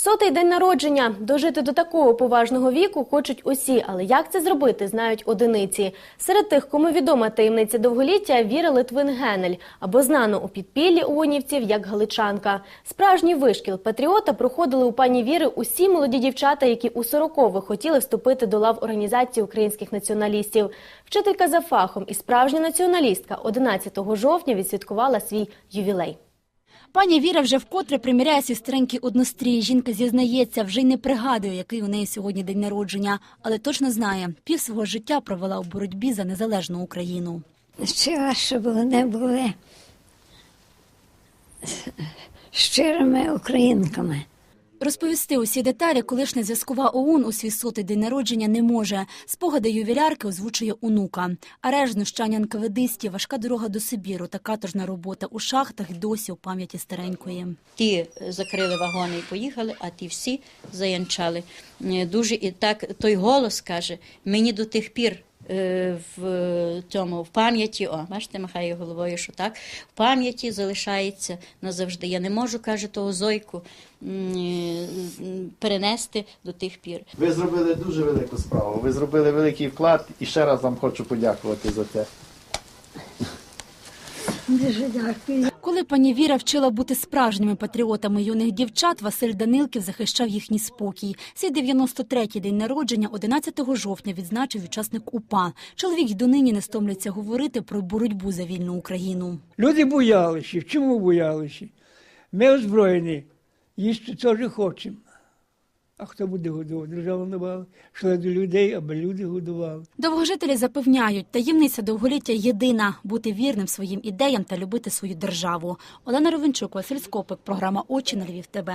Сотий день народження. Дожити до такого поважного віку хочуть усі, але як це зробити, знають одиниці. Серед тих, кому відома таємниця довголіття, Віра Литвин Генель, або знано у підпіллі унівців як галичанка. Справжній вишкіл патріота проходили у пані Віри усі молоді дівчата, які у 40-х хотіли вступити до лав організації українських націоналістів. Вчителька за фахом і справжня націоналістка 11 жовтня відсвяткувала свій ювілей. Пані Віра вже вкотре приміряє сестренький однострій. Жінка зізнається, вже й не пригадує, який у неї сьогодні день народження, але точно знає, пів свого життя провела у боротьбі за незалежну Україну. Хотіла, щоб вони були щирими українками. Розповісти усі деталі колишня зв'язкова ОУН у свій сотий день народження не може. Спогади ювілярки озвучує онука. Арешт знущання НКВДистів, важка дорога до Сибіру та каторжна робота у шахтах досі у пам'яті старенької. Ті е, закрили вагони і поїхали, а ті всі заянчали. Е, Дуже і так той голос каже, мені до тих пір. е, В цьому в пам'яті, о, бачите, махає головою, що так, в пам'яті залишається назавжди. Я не можу, каже, того зойку перенести до тих пір. Ви зробили дуже велику справу. Ви зробили великий вклад і ще раз вам хочу подякувати за це. Дуже дякую. Коли пані Віра вчила бути справжніми патріотами юних дівчат, Василь Данилків захищав їхній спокій. Свій 93-й день народження 11 жовтня відзначив учасник УПА. Чоловік донині не стомляться говорити про боротьбу за вільну Україну. Люди боялися. Чому боялися? Ми озброєні, їсти теж хочемо. А хто буде годувати? Держава давала. Йшли до людей, аби люди годували. Довгожителі запевняють, таємниця довголіття єдина бути вірним своїм ідеям та любити свою державу. Олена Ровенчук, Василь Скопик, програма Очі на Львів. ТБ.